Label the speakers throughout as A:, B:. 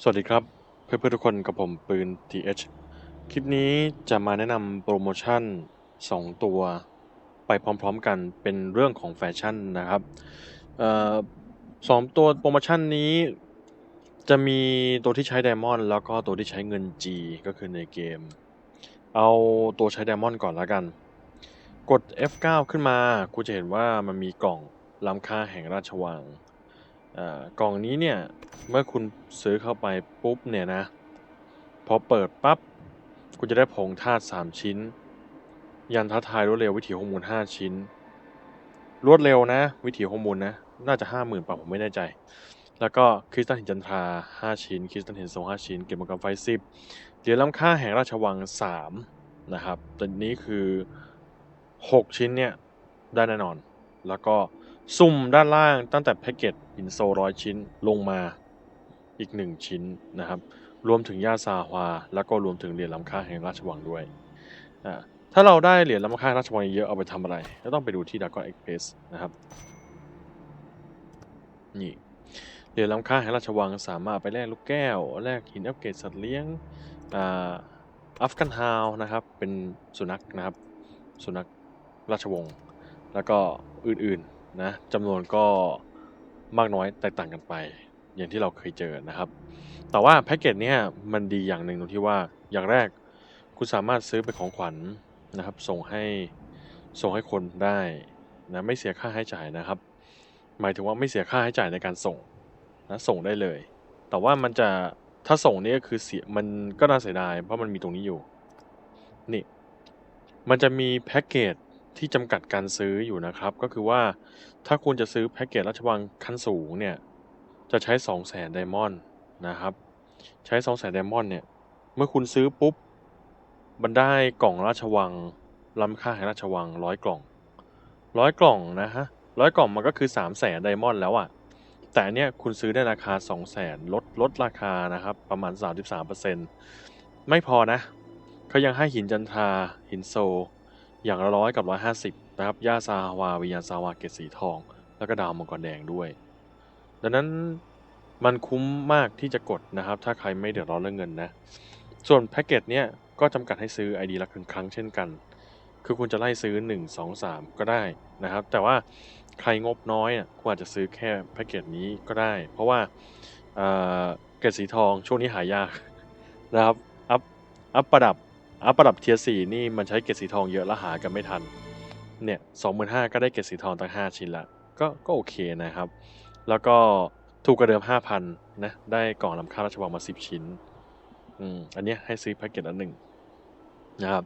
A: สวัสดีครับ เพื่อนๆทุกคนกับผมปืน TH คลิปนี้จะมาแนะนำโปรโมชั่น 2 ตัว ไปพร้อมๆกันเป็นเรื่องของแฟชั่นนะครับออสองตัวโปรโมชั่นนี้ จะมีตัวที่ใช้ไดมอนด์แล้วก็ตัวที่ใช้เงิน G ก็คือในเกม เอาตัวใช้ไดมอนด์ก่อนแล้วกัน กด F9 ขึ้นมากูจะเห็นว่ามันมีกล่องล้ำค่าแห่งราชวัง กล่องนี้เนี่ย เมื่อคุณซื้อเข้าไปปุ๊บเนี่ยนะ พอเปิดปั๊บ คุณจะได้ผงธาตุ3ชิ้น ยันท้าทายรวดเร็ววิถีฮอร์โมน5ชิ้น รวดเร็วนะ วิถีฮอร์โมนนะ น่าจะ 5 0,000ป่ะผมไม่แน่ใจ แล้วก็คริสตัลหินจันทรา 5 ชิ้น คริสตัลหินโซ5ชิ้น เก็บมังกรไฟ 10 เหรียญล้ำค่าแห่งราชวัง 3 นะครับตัวนี้คือ 6 ชิ้นเนี่ยได้แน่นอน แล้วก็ ซุ่มด้านล่างตั้งแต่แพ็กเกจอินโซร้อยชิ้นลงมาอีก 1 ชิ้นนะครับ รวมถึงยาซาฮวา แล้วก็รวมถึงเหรียญล้ำค่าแห่งราชวังด้วย ถ้าเราได้เหรียญล้ำค่าราชวังเยอะเอาไปทำอะไร ก็ต้องไปดูที่ดากอนเอ็กเพสนะครับ นี่ เหรียญล้ำค่าแห่งราชวังสามารถไปแลกลูกแก้ว แลกหินอัปเกรดสัตว์เลี้ยงอัฟกันฮาวนะครับ เป็นสุนัขนะครับ สุนัขราชวงศ์ แล้วก็อื่นๆ นะจำนวนก็มากน้อยแตกต่างกันไป อย่างที่เราเคยเจอนะครับ แต่ว่าแพ็กเกจเนี้ยมันดีอย่างหนึ่งตรงที่ว่าอย่างแรกคุณสามารถซื้อเป็นของขวัญนะครับ ส่งให้ส่งให้คนได้นะไม่เสียค่าใช้จ่ายนะครับ หมายถึงว่าไม่เสียค่าใช้จ่ายในการส่งนะส่งได้เลย แต่ว่ามันจะถ้าส่งนี่ก็คือเสียมันก็น่าเสียดายเพราะมันมีตรงนี้อยู่นี่มันจะมีแพ็กเกจ ที่จำกัดการซื้ออยู่นะครับ ก็คือว่าถ้าคุณจะซื้อแพ็กเกจราชวังขั้นสูงเนี่ย จะใช้ 2 0 0แสนไดมอนด์นะครับ ใช้ 2 0 0แสนไดมอนด์เนี่ย เมื่อคุณซื้อปุ๊บ มันได้กล่องราชวังล้ำค่าแห่งราชวังร้อยกล่องร้อยกล่องนะฮะร้อยกล่องมันก็คือ3 0 0แสนไดมอนด์แล้วอะ่ะ แต่อันเนี้ยคุณซื้อได้ราคา 2 0 0แสนลดลดราคานะครับ ประมาณ 33%ไม่พอนะเขายังให้หินจันทราหินโซ อย่างละร้อยกับร้อยห้าสิบนะครับย่าซาวาวิญญาซาวาเกตสีทอง แล้วก็ดาวมังกรแดงด้วย ดังนั้นมันคุ้มมากที่จะกดนะครับ ถ้าใครไม่เดือดร้อนเรื่องเงินนะ ส่วนแพ็กเกจเนี้ยก็จำกัดให้ซื้อ ID ละครั้งเช่นกัน คือคุณจะไล่ซื้อ 1 2 3 ก็ได้นะครับ แต่ว่าใครงบน้อยอะคุณอาจจะซื้อแค่แพ็กเกจนี้ก็ได้ เพราะว่าเกตสีทองช่วงนี้หายากนะครับ อัพอัพประดับ อัประดับเทียสี่นี่มันใช้เกตสีทองเยอะแล้วหากันไม่ทัน เนี่ยสองหมื่นห้าก็ได้เกตสีทองตั้งห้าชิ้นละ ก็ก็โอเคนะครับ แล้วก็ถูกกระเดิมห้าพันนะ ได้กล่องลำค่าราชวังมาสิบชิ้น อืม อันนี้ให้ซื้อแพ็กเกจละหนึ่งนะครับ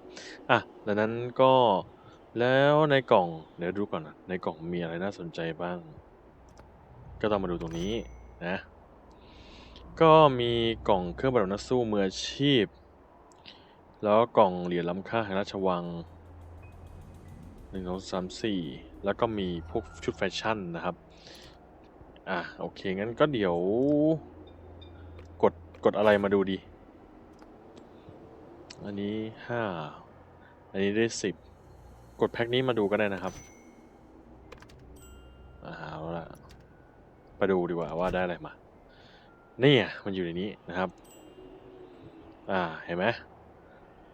A: อะดังนั้นก็แล้วในกล่องเดี๋ยวดูก่อนนะในกล่องมีอะไรน่าสนใจบ้าง ก็ต้องมาดูตรงนี้นะ ก็มีกล่องเครื่องประดับนักสู้มืออาชีพ แล้วกล่องเหรียญล้ำค่าแห่งราชวังหนึ่งสองสามสี่แล้วก็มีพวกชุดแฟชั่นนะครับ อะ โอเค งั้นก็เดี๋ยว กด กดอะไรมาดูดี อันนี้ห้าอันนี้ได้สิบกดแพ็คนี้มาดูก็ได้นะครับอ่าเอาละไปดูดีกว่าว่าได้อะไรมา นี่อะมันอยู่ในนี้นะครับ อ่า เห็นไหม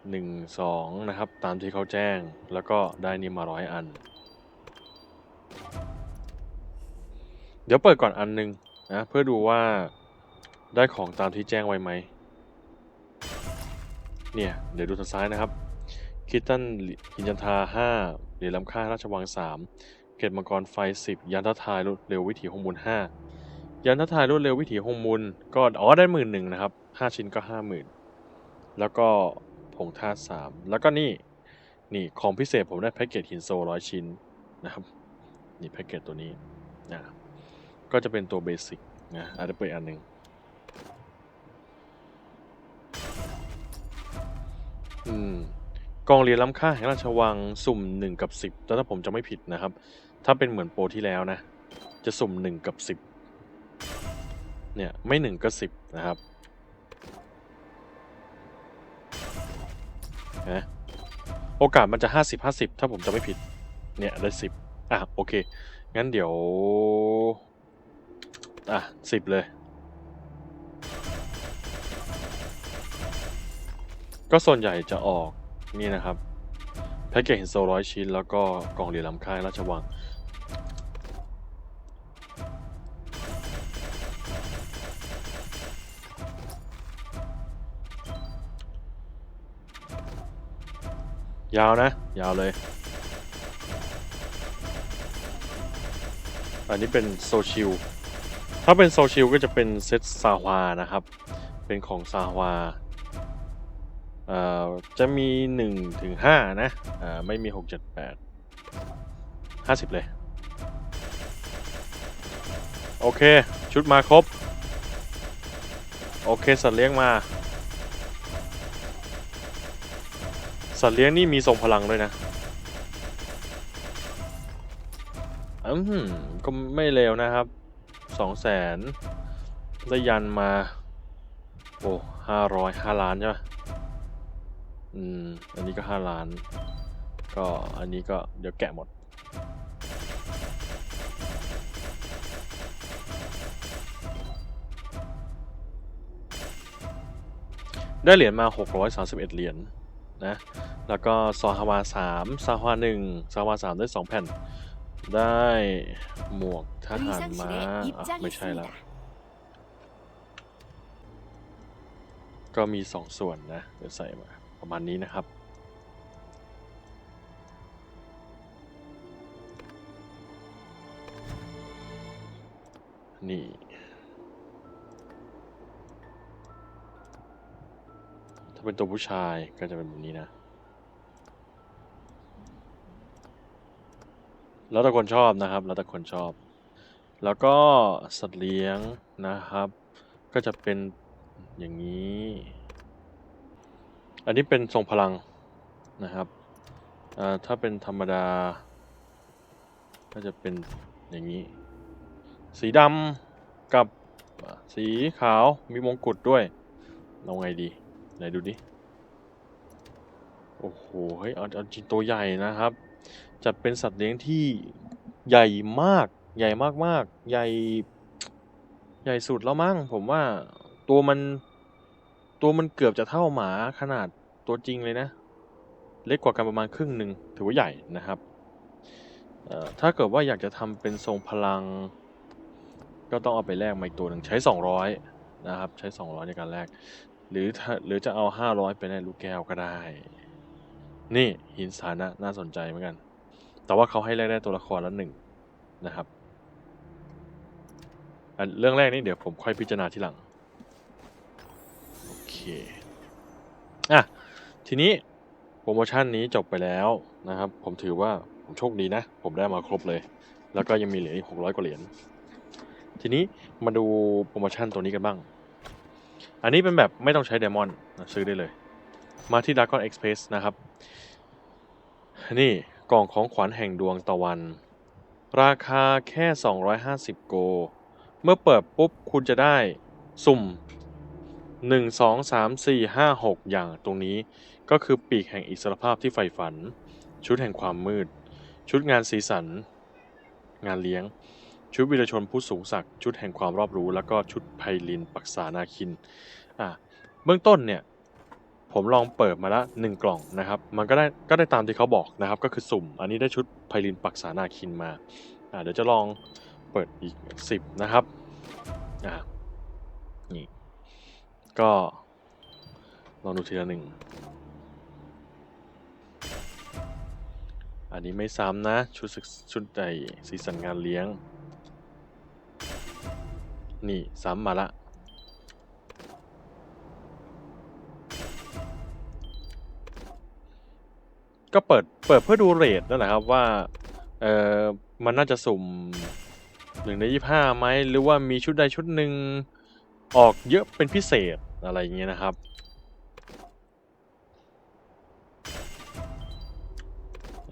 A: หนึ่งสองนะครับ ตามที่เขาแจ้งแล้วก็ได้นี่มาร้อยอัน เดี๋ยวเปิดก่อนอันหนึงนะเพื่อดูว่าได้ของตามที่แจ้งไว้ไหม เนี่ย เดี๋ยวดูทางซ้ายนะครับ คิตตันหินจันทาห้าเหรียญล้ำค่าราชวังสามเกตมังกรไฟสิบยันททายรวดเร็ววิถีฮงมูลห้ายันททายรวดเร็ววิถีฮงมูลก็อ๋อได้หมื่นหนึ่งนะครับห้าชิ้นก็ห้าหมื่นแล้วก็ ผงธาตุสามแล้วก็นี่นี่ของพิเศษผมได้แพ็กเกจหินโซร้อยชิ้นนะครับนี่แพ็กเกจตัวนี้นะก็จะเป็นตัวเบสิกนะอาจจะเปิดอันหนึ่งอืมกองเหรียญล้ำค่าแห่งราชวังสุ่มหนึ่งกับสิบแต่ถ้าผมจะไม่ผิดนะครับ ถ้าเป็นเหมือนโปรที่แล้วนะ จะสุ่มหนึ่งกับสิบเนี่ย ไม่หนึ่งก็สิบนะครับ นะโอกาสมันจะห้าสิบห้าสิบถ้าผมจะไม่ผิด เนี่ยได้สิบอะโอเค งั้นเดี๋ยว อะสิบเลย ก็ส่วนใหญ่จะออกนี่นะครับ แพ็กเกจเห็นโซร้อยชิ้น แล้วก็กล่องเหรียญลำค่ายราชวัง ยาวนะ ยาวเลย อันนี้เป็นโซชิลถ้าเป็นโซชิลก็จะเป็นเซตซาวานะครับ เป็นของซาวาจะมี1ถึง5นะอ่าไม่มี 6 7 8 50 เลย โอเค ชุดมาครบ โอเค สัตว์เลี้ยงมา สัตว์เลี้ยงนี่มีทรงพลังด้วยนะ อืม ก็ไม่เลวนะครับ สองแสนได้ยันมา โอ้ห้าร้อยห้าล้านใช่ไหมอืม อันนี้ก็ห้าล้าน ก็อันนี้ก็เดี๋ยวแกะหมดได้เหรียญมา 631 เหรียญ นะ แล้วก็ซอฮาวา3ซาฮวา1ซาฮาวา3ได้2แผ่น ได้หมวกทหารม้าอะไม่ใช่แล้ว ก็มี2ส่วนนะเดี๋ยวใส่มาประมาณนี้นะครับนี่ ถ้าเป็นตัวผู้ชายก็จะเป็นแบบนี้นะ แล้วแต่คนชอบนะครับ แล้วแต่คนชอบ แล้วก็สัตว์เลี้ยงนะครับ ก็จะเป็นอย่างนี้ อันนี้เป็นทรงพลังนะครับถ้าเป็นธรรมดา ก็จะเป็นอย่างนี้ สีดำกับสีขาวมีมงกุฎด้วยเอาไงดี ไหนดูดิ โอ้โห เฮ้ย เอาจริงตัวใหญ่นะครับ จัดเป็นสัตว์เลี้ยงที่ใหญ่มาก ใหญ่มากๆ ใหญ่ ใหญ่สุดแล้วมั้ง ผมว่าตัวมัน ตัวมันเกือบจะเท่าหมาขนาดตัวจริงเลยนะ เล็กกว่ากันประมาณครึ่งหนึ่ง ถือว่าใหญ่นะครับ ถ้าเกิดว่าอยากจะทำเป็นทรงพลัง ก็ต้องเอาไปแลกมาอีกตัวหนึ่งใช้ 200นะครับใช้ 200 ในการแลก หรือถ้าหรือจะเอา500ไปในลูกแก้วก็ได้ นี่หินสานะน่าสนใจเหมือนกัน แต่ว่าเขาให้แลกได้ตัวละครละหนึ่งนะครับอันเรื่องแรกนี่เดี๋ยวผมค่อยพิจารณาทีหลัง โอเค อะ ทีนี้โปรโมชั่นนี้จบไปแล้วนะครับ ผมถือว่าผมโชคดีนะ ผมได้มาครบเลย แล้วก็ยังมีเหรียญอีก600กว่าเหรียญ ทีนี้มาดูโปรโมชั่นตัวนี้กันบ้าง อันนี้เป็นแบบไม่ต้องใช้เดมอนซื้อได้เลย มาที่ Dragon Express นะครับ นี่กล่องของขวัญแห่งดวงตะวัน ราคาแค่ 250 โก เมื่อเปิดปุ๊บคุณจะได้สุ่ม 1 2 3 4 5 6 อย่างตรงนี้ก็คือปีกแห่งอิสรภาพที่ใฝ่ฝัน ชุดแห่งความมืด ชุดงานสีสัน งานเลี้ยง ชุดวีรชนผู้สูงศักดิ์ชุดแห่งความรอบรู้ แล้วก็ชุดไพลินปักษานาคินอะเบื้องต้นเนี่ยผมลองเปิดมาละหนึ่งกล่องนะครับ มันก็ได้ก็ได้ตามที่เขาบอกนะครับ ก็คือสุ่ม อันนี้ได้ชุดไพลินปักษานาคินมาอ่าเดี๋ยวจะลองเปิดอีกสิบนะครับอ่านี่ก็ลองดูทีละหนึ่งอันนี้ไม่ซ้ำนะ ชุดชุดใหญ่สีสันงานเลี้ยง นี่ซ้ำมาละ ก็เปิดเปิดเพื่อดูเรทนั่นแหละครับว่า เออมันน่าจะสุ่มหนึ่งในยี่ห้าไหมหรือว่ามีชุดใดชุดหนึ่งออกเยอะเป็นพิเศษอะไรอย่างเงี้ยนะครับ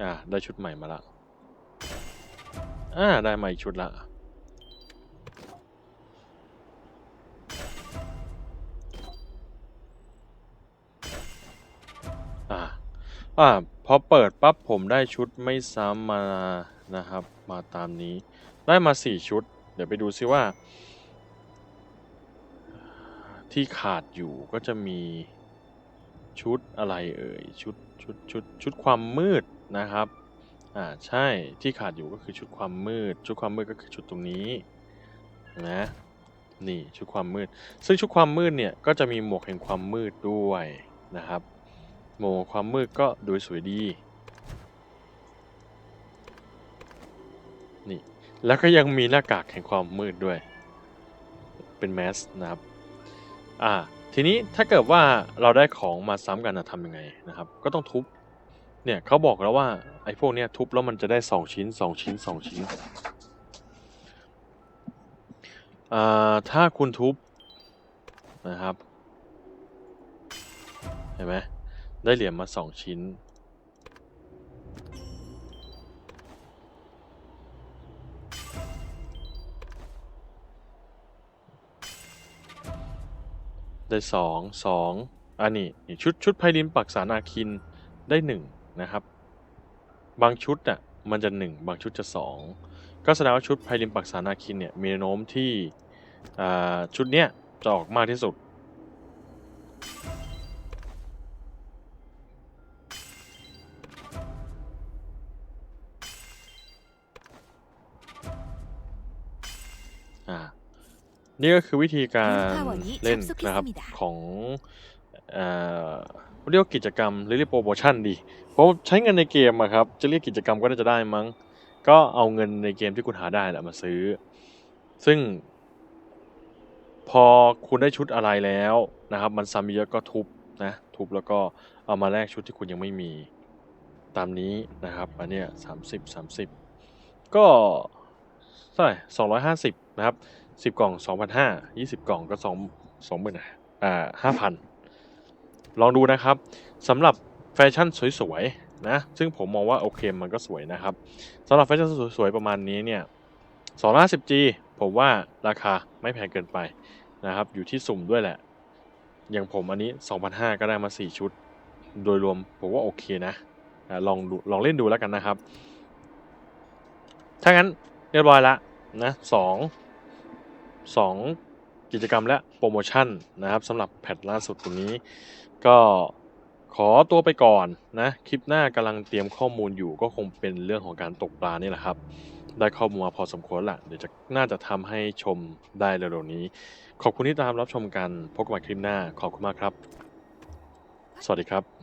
A: อ่าได้ชุดใหม่มาละอ่าได้มาอีกชุดละ อ่าพอเปิดปั๊บผมได้ชุดไม่ซ้ำมานะครับ มาตามนี้ ได้มาสี่ชุด เดี๋ยวไปดูซิว่า ที่ขาดอยู่ก็จะมีชุดอะไรเอ่ย ชุดชุดชุดชุดความมืดนะครับอ่าใช่ที่ขาดอยู่ก็คือชุดความมืด ชุดความมืดก็คือชุดตรงนี้นะนี่ชุดความมืด ซึ่งชุดความมืดเนี่ยก็จะมีหมวกแห่งความมืดด้วยนะครับ หมความมืดก็ดูสวยดี นี่ แล้วก็ยังมีหน้ากากแห่งความมืดด้วย เป็นแมสนะครับ อ่า ทีนี้ถ้าเกิดว่าเราได้ของมาซ้ำกันนะทำยังไงนะครับ ก็ต้องทุบ เนี่ยเขาบอกแล้วว่าไอ้พวกเนี้ยทุบแล้วมันจะได้สองชิ้นสองชิ้นสองชิ้น อ่า ถ้าคุณทุบนะครับ เห็นไหม ได้เหรียญมาสองชิ้น ได้สองสองอันนี้นี่ชุดชุดไพลินปักษานาคินได้หนึ่งนะครับ บางชุดอะมันจะหนึ่งบางชุดจะสองก็แสดงว่าชุดไพลินปักษานาคินเนี่ยมีโน้มที่ชุดเนี้ยจะออกมากที่สุด อ่า นี่ก็คือวิธีการเล่นนะครับของเอ่อเรียกว่ากิจกรรมหรือเรียกโปรโมชั่นดีเพราะใช้เงินในเกมอะครับ จะเรียกกิจกรรมก็น่าจะได้มั้ง ก็เอาเงินในเกมที่คุณหาได้แหละมาซื้อ ซึ่ง พอคุณได้ชุดอะไรแล้วนะครับ มันซ้ำเยอะก็ทุบนะ ทุบแล้วก็เอามาแลกชุดที่คุณยังไม่มีตามนี้นะครับ อันเนี้ยสามสิบสามสิบก็เท่าไหร่สองร้อยห้าสิบ นะครับสิบกล่องสองพันห้ายี่สิบกล่องก็สองสองหมื่นอ่าห้าพันลองดูนะครับสำหรับแฟชั่นสวยๆนะซึ่งผมมองว่าโอเคมันก็สวยนะครับสำหรับแฟชั่นสวยๆประมาณนี้เนี่ยสองร้อยสิบจีผมว่าราคาไม่แพงเกินไปนะครับอยู่ที่สุ่มด้วยแหละ อย่างผมอันนี้ 2,500 ก็ได้มา 4 ชุด โดยรวมผมว่าโอเคนะอะลองดูลองเล่นดูแล้วกันนะครับ ถ้างั้นเรียบร้อยละนะสอง สองกิจกรรมและโปรโมชั่นนะครับสำหรับแพทล่าสุดตรงนี้ ก็ขอตัวไปก่อนนะ คลิปหน้ากำลังเตรียมข้อมูลอยู่ก็คงเป็นเรื่องของการตกปลานี่แหละครับ ได้ข้อมูลมาพอสมควรละเดี๋ยวจะน่าจะทำให้ชมได้เร็วๆนี้ ขอบคุณที่ตามรับชมกันพบกันใหม่คลิปหน้าขอบคุณมากครับ สวัสดีครับ